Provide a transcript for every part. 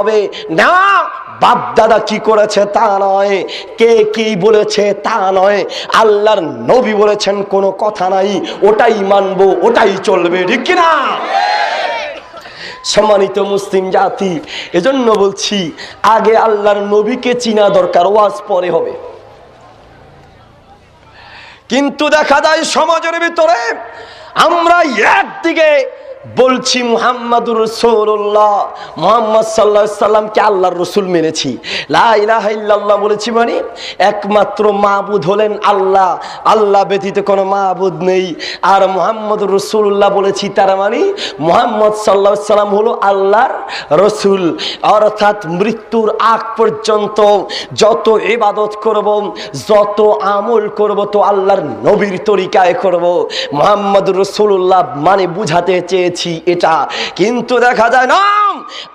হবে। না বাপ দাদা কি করেছে তা নয়। কে কি বলেছে তা নয়। আল্লাহর নবী বলেছেন, কোনো কথা নাই। ওটাই মানবো, ওটাই চলবে, ঠিক কিনা? সম্মানিত মুসলিম জাতি, এজন্য বলছি, আগে আল্লাহর নবীকে চিনা দরকার, ওয়াজ পরে হবে। কিন্তু দেখা যায় সমাজের ভিতরে আমরা একদিকে বলছি মুহাম্মাদুর রসুল্লাহ মোহাম্মদ সাল্লাহ সাল্লামকে আল্লাহর রসুল মেনেছি। লাহ বলেছি মানে একমাত্র মাহবুদ হলেন আল্লাহ। আল্লাহ ব্যতীত কোনো মাহবুদ নেই। আর মোহাম্মদ রসুল্লাহ বলেছি তার মানে মোহাম্মদ সাল্লাহ সাল্লাম হলো আল্লাহর রসুল, অর্থাৎ মৃত্যুর আগ পর্যন্ত যত ইবাদত করব, যত আমল করব, তো আল্লাহর নবীর তরিকায় করব। মোহাম্মদ রসুল্লাহ মানে বুঝাতে চেয়েছি এটা। কিন্তু দেখা যায় না,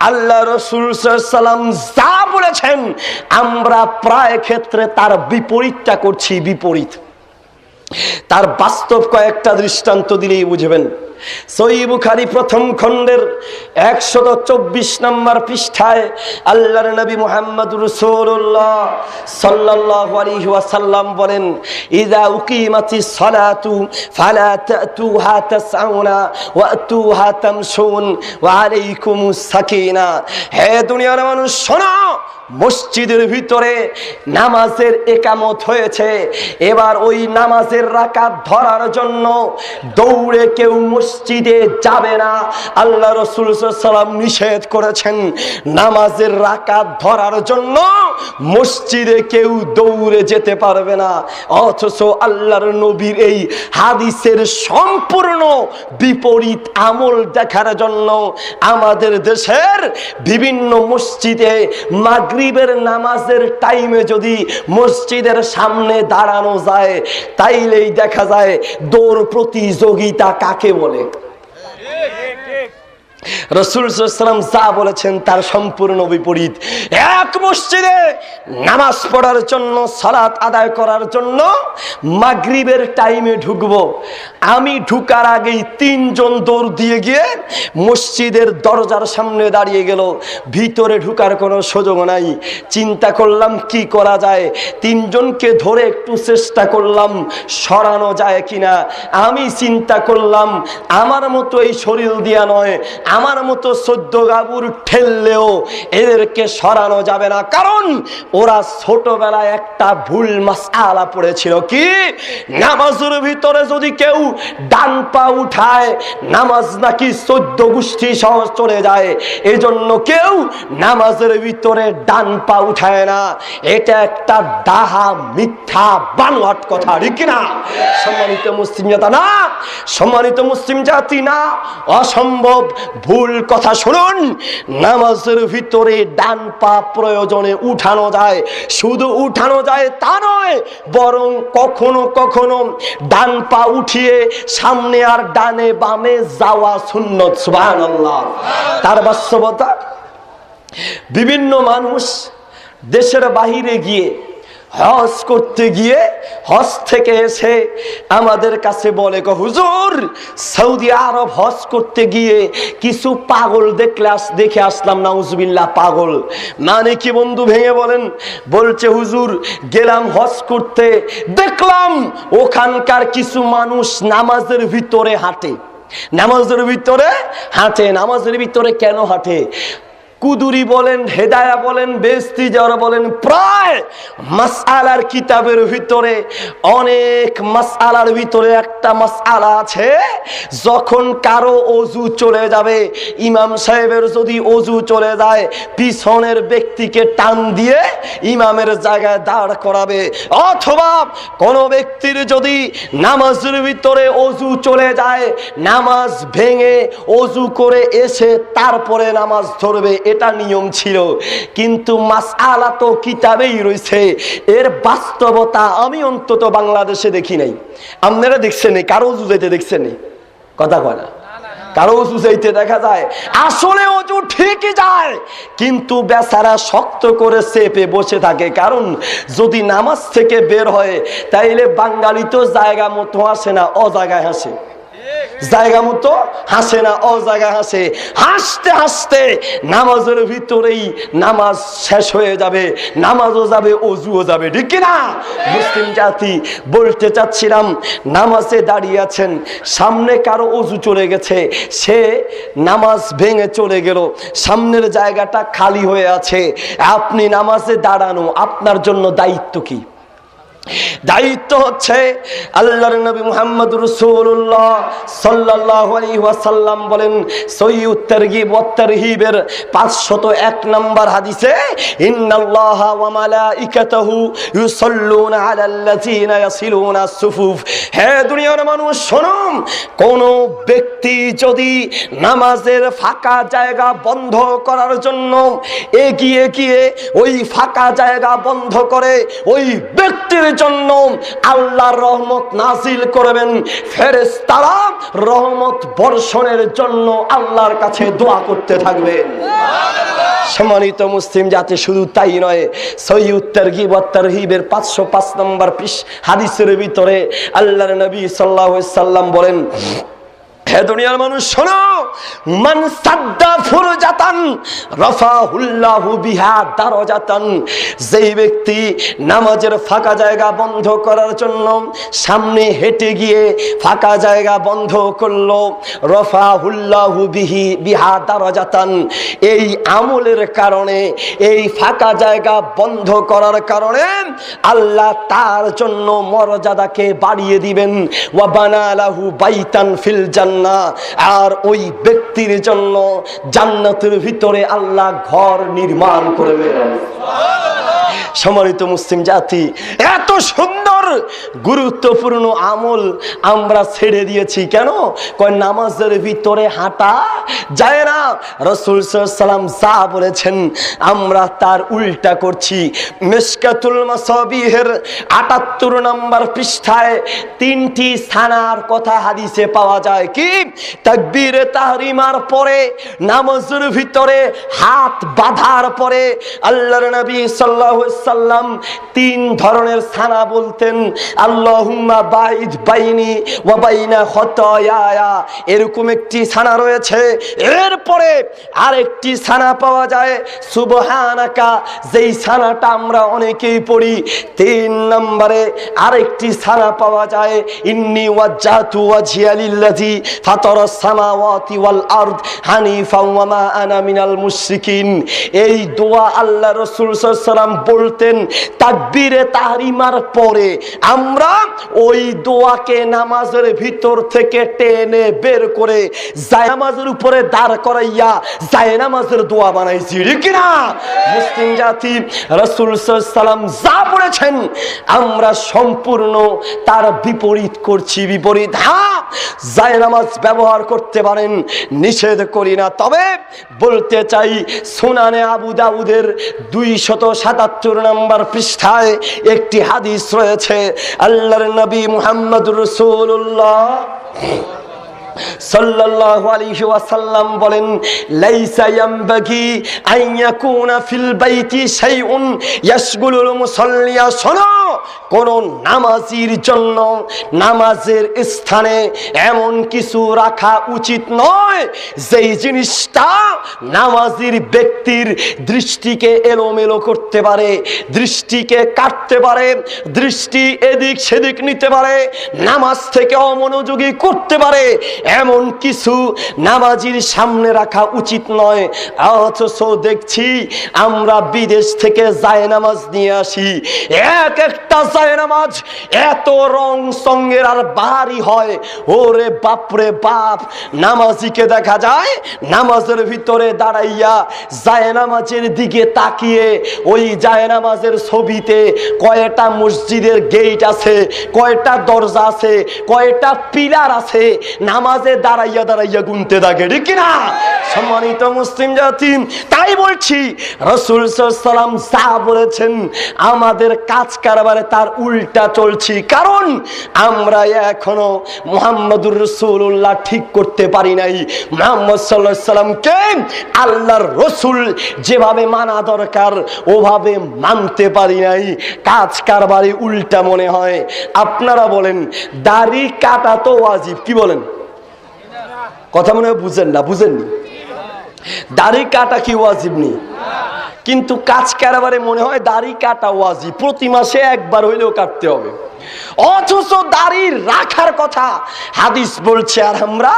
আল্লাহ রসুল সাল্লাম যা বলেছেন, আমরা প্রায় ক্ষেত্রে তার বিপরীতটা করছি, বিপরীত। তার বাস্তব কয়েকটা দৃষ্টান্ত দিলেই বুঝবেন। সই বুখারি প্রথম খণ্ডের একশত চব্বিশ নম্বর পৃষ্ঠায় আল্লাহর নবী মোহাম্মদ রসুল্লাহ সাল্লাহ ওয়াসাল্লাম বলেন ইদা উকিমাতি সলাতু ফালা তাতুহা তাসআউনা ওয়া আতুহা তামশুন ওয়া আলাইকুমুস সাকিনা। হে দুনিয়ার মানুষ, শোনো! মসজিদের ভিতরে নামাজের একামত হয়েছে। এবার ওই নামাজের রাকাত ধরার জন্য দৌড়ে কেউ মসজিদে যাবে না। আল্লাহ রসুল সাল্লাম নিষেধ করেছেন নামাজের রাকাত ধরার জন্য মসজিদে কেউ দৌড়ে যেতে পারবে না। অথচ আল্লাহর নবীর এই হাদিসের সম্পূর্ণ বিপরীত আমল দেখার জন্য আমাদের দেশের বিভিন্ন মসজিদে মাগরিবের নামাজের টাইমে যদি মসজিদের সামনে দাঁড়ানো যায়, তাইলেই দেখা যায় দৌড় প্রতিযোগিতা কাকে বলে? রসুল সাল্লাম যা বলেছেন তার সম্পূর্ণ বিপরীত। এক মসজিদে নামাজ পড়ার জন্য, সালাত আদায় করার জন্য মাগরিবের টাইমে ঢুকবো। আমি ঢুকার আগেই তিনজন দৌড় দিয়ে গিয়ে মসজিদের দরজার সামনে দাঁড়িয়ে গেল। ভিতরে ঢুকার কোনো সুযোগ নাই। চিন্তা করলাম, কি করা যায়? তিনজনকে ধরে একটু চেষ্টা করলাম, সরানো যায় কিনা। আমি চিন্তা করলাম, আমার মতো এই শরীর দিয়া নয় আমার মতো সদ্য গাবুর ঠেললেও এদেরকে সরানো যাবে না। কারণ ওরা ছোটবেলায় একটা ভুল মাসালা পড়েছিল কি? নামাজের ভিতরে যদি কেউ ডান পা উঠায়, নামাজ নাকি চোদ্দ গোষ্ঠী সহ চলে যায়। এজন্য কেউ নামাজের ভিতরে ডান পা উঠায় না। এটা একটা ডাহা, মিথ্যা, বানোয়াট কথা, ঠিক না সম্মানিত মুসলিম জাতা না, সম্মানিত মুসলিম জাতি না, অসম্ভব ভুল কথা শুনুন। নামাজের ভিতরে ডান পা প্রয়োজনে উঠানো যায়। শুধু উঠানো যায় তা নয়, বরং কখনো কখনো ডান পা উঠিয়ে সামনে আর ডানে বামে যাওয়া সুবহানাল্লাহ। তার বাস্তবতা, বিভিন্ন মানুষ দেশের বাহিরে গিয়ে হজ করতে গিয়ে হজ থেকে এসে আমাদের কাছে বলে গো হুজুর, সৌদি আরব হজ করতে গিয়ে কিছু পাগল দেখলে আস, দেখে আসলাম, নাউজুবিল্লাহ, পাগল। মানে কি বন্ধু ভেঙে বলেন? বলছে, হুজুর, গেলাম হজ করতে, দেখলাম ওখানকার কিছু মানুষ নামাজের ভিতরে হাঁটে। নামাজের ভিতরে হাঁটে, নামাজের ভিতরে কেন হাঁটে? কুদুরি বলেন, হেদায়া বলেন, বেস্তি যারা বলেন, প্রায় মাসালার কিতাবের ভিতরে, অনেক মাসালার ভিতরে একটা মাসালা আছে, যখন কারও অজু চলে যাবে, ইমাম সাহেবের যদি অজু চলে যায়, পিছনের ব্যক্তিকে টান দিয়ে ইমামের জায়গায় দাঁড় করাবে। অথবা কোনো ব্যক্তির যদি নামাজের ভিতরে অজু চলে যায়, নামাজ ভেঙে অজু করে এসে তারপরে নামাজ ধরবে এটা নিয়ম ছিল। কিন্তু মাসআলা তো কিতাবেই রয়েছে। এর বাস্তবতা আমি অন্তত বাংলাদেশে দেখি নাই। আপনারা দেখছেন কারও অজু যেতে দেখছেন কথা কয় না। কারও উঁচু দেখা যায়। আসলে অজু ঠিকই যায়। কিন্তু বেচারা শক্ত করে চেপে বসে থাকে। কারণ যদি নামাজ থেকে বের হয়, তাইলে বাঙালি তো জায়গা মতো আসে না অজায়গায় আসে। জায়গা মতো হাসে না ও জায়গা হাসে। হাসতে হাসতে নামাজের ভিতরেই নামাজ শেষ হয়ে যাবে, নামাজও যাবে, অজুও যাবে, ঠিক না মুসলিম জাতি, বলতে চাচ্ছিলাম, নামাজে দাঁড়িয়ে আছেন, সামনে কারও অজু চলে গেছে, সে নামাজ ভেঙে চলে গেল, সামনের জায়গাটা খালি হয়ে আছে। আপনি নামাজে দাঁড়ানো, আপনার জন্য দায়িত্ব কি? দায়িত্ব হচ্ছে আল্লাহর নবী মুহাম্মদ রসুল্লাহ সাল্লাহ ওয়াসাল্লাম বলেন, সৈয়দ তারগিব ওয়াত তারহিবের 501 নম্বর হাদিসে, ইন্নাল্লাহ ওয়া মালাইকাতাহু ইউসাল্লুনা আলাল্লাযিনা ইয়াসিলুনা সুফুফ। হে দুনিয়ার মানুষ শোনো কোন ব্যক্তি যদি নামাজের ফাঁকা জায়গা বন্ধ করার জন্য এগিয়ে গিয়ে ওই ফাঁকা জায়গা বন্ধ করে, ওই ব্যক্তির জন্য আল্লাহর রহমত নাজিল করবেন। ফেরেশতারা রহমত বর্ষণের জন্য আল্লাহর কাছে দোয়া করতে থাকবেন সম্মানিত মুসলিম জাতি, শুধু তাই নয় সৈয়দ তারগিব তারহিবের পাঁচশো পাঁচ নম্বর পিস হাদিসের ভিতরে আল্লাহর নবী সাল্লাহ সাল্লাম বলেন মানুষ মান দারজাতান। যেই ব্যক্তি নামাজের ফাঁকা জায়গা বন্ধ করার জন্য সামনে হেঁটে গিয়ে ফাঁকা জায়গা বন্ধ বিহি এই আমলের কারণে, এই ফাঁকা জায়গা বন্ধ করার কারণে আল্লাহ তার জন্য মর্যাদাকে বাড়িয়ে দিবেন। ওয়া বানালাহু বাইতান ফিল জান্নাহ আর ওই ব্যক্তির জন্য জান্নাতের ভিতরে আল্লাহ ঘর নির্মাণ করবেন সম্মানিত মুসলিম জাতি, এত সুন্দর, গুরুত্বপূর্ণ আমল আমরা ছেড়ে দিয়েছি কেন? কয়, নামাজের ভিতরে হাঁটা যায় না। রসুল সাল্লাম যা বলেছেন, আমরা তার উল্টা করছি। মেসকাতুল মাসাবিহের আটাত্তর নম্বর পৃষ্ঠায় তিনটি স্থানার কথা হাদিসে পাওয়া যায় কি? তাকবীরে তাহরিমার পরে, নামাজের ভিতরে হাত বাঁধার পরে, আল্লাহর নবী সাল্লাহ সাল্লাম তিন ধরনের ছানা বলতেন, আল্লাহুম্মা বাইদ বাইনি ওয়া বাইনা খতায়া এরকম একটি সানা রয়েছে। এরপরে আরেকটি ছানা পাওয়া যায়, সুবহানাকা। যেই ছানাটা আমরা অনেকেই পড়ি। তিন নম্বরে আরেকটি ছানা পাওয়া যায়, ইন্নি ওয়াজ্জাতু ওয়াজহিয়া লিল্লাযী ফাতারাস সামাওয়াতি ওয়াল আরদ হানিফাও ওয়া মা আনা মিনাল মুশরিকিন। এই দোয়া আল্লাহ রাসূল সাল্লাল্লাহু আলাইহি সাল্লাম বলতেন তাকবীরে তাহরিমার পরে। আমরা ওই দোয়াকে নামাজের ভিতর থেকে টেনে বের করে জায়নামাজের উপরে দাঁড় করাইয়া জায়নামাজের দোয়া বানাইছি। ঠিক না মুসলিম জাতি, রাসূল সাল্লাম যা বলেছেন, আমরা সম্পূর্ণ তার বিপরীত করছি, বিপরীত। হ্যাঁ জায়নামাজ ব্যবহার করতে পারেন, নিষেধ করি না। তবে বলতে চাই, সুনানে আবু দাউদের দুই শত সাতাত্তর নম্বর পৃষ্ঠায় একটি হাদিস রয়েছে আল্লাহর নবী মুহাম্মদ রসুল্লাহ বলেন কোন জন্য নামাজের স্থানে এমন কিছু রাখা উচিত নয়, যেই জিনিসটা নামাজির ব্যক্তির দৃষ্টিকে এলোমেলো করতে পারে, দৃষ্টিকে কাটতে পারে, দৃষ্টি এদিক সেদিক নিতে পারে, নামাজ থেকে অমনোযোগী করতে পারে। এমন কিছু নামাজির সামনে রাখা উচিত নয়। অথচ দেখছি আমরা বিদেশ থেকে যায় নামাজ নিয়ে আসি। এক একটা যায় নামাজ এত রং সঙ্গের আর বাহারি হয়। ওরে বাপরে বাপ, নামাজিকে দেখা যায় নামাজের ভিতরে দাঁড়াইয়া যায় নামাজের দিকে তাকিয়ে ওই যায় নামাজের ছবিতে কয়টা মসজিদের গেট আছে, কয়টা দরজা আছে, কয়টা পিলার আছে, নামাজে দাঁড়াইয়া দাঁড়াইয়া গুনতে থাকে, ঠিক না সম্মানিত মুসলিম জাতি, তাই বলছি, রসুল সাল্লাম যা বলেছেন, আমাদের কাজ কারবারে তার উল্টা চলছি। কারণ আমরা এখনও মোহাম্মদুর রসুল্লাহ ঠিক করতে পারি নাই। মোহাম্মদ সাল্লাহ সাল্লামকে আল্লাহর রসুল যেভাবে মানা দরকার, ওভাবে মানতে পারি নাই। কাজ কারবারে উল্টা মনে হয়। আপনারা বলেন, দাড়ি কাটা তো ওয়াজিব, কি বলেন? কথা মনে হয় বুঝেন না বুঝেননি? দাড়ি কাটা কি ওয়াজিব নেই কিন্তু কাজ কারবারে মনে হয় দাড়ি কাটা ওয়াজি। প্রতি মাসে একবার হইলেও কাটতে হবে। অথচ দাড়ি রাখার কথা হাদিস বলছে, আর আমরা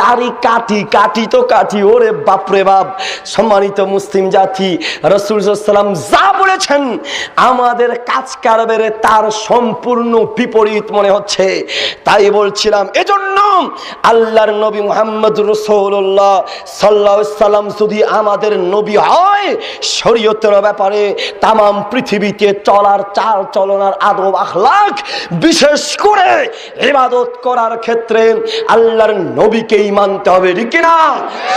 দাড়ি কাটি কাটি তো কাটি, ওরে বাপরে বাপ, সম্মানিত মুসলিম জাতি, রসুল সাল্লাম যা বলেছেন, আমাদের কাজ কারবারে তার সম্পূর্ণ বিপরীত মনে হচ্ছে। তাই বলছিলাম, এজন্য আল্লাহর নবী মোহাম্মদ রসৌল্লাহ সাল্লাহ সাল্লাম যদি আমাদের নবী হয় শরীয়তের ব্যাপারে তাম পৃথিবীতে চলার চাল চলনার আদব আখলাক বিশেষ করে ইবাদত করার ক্ষেত্রে আল্লাহর নবীকেই মানতে হবে, ঠিক না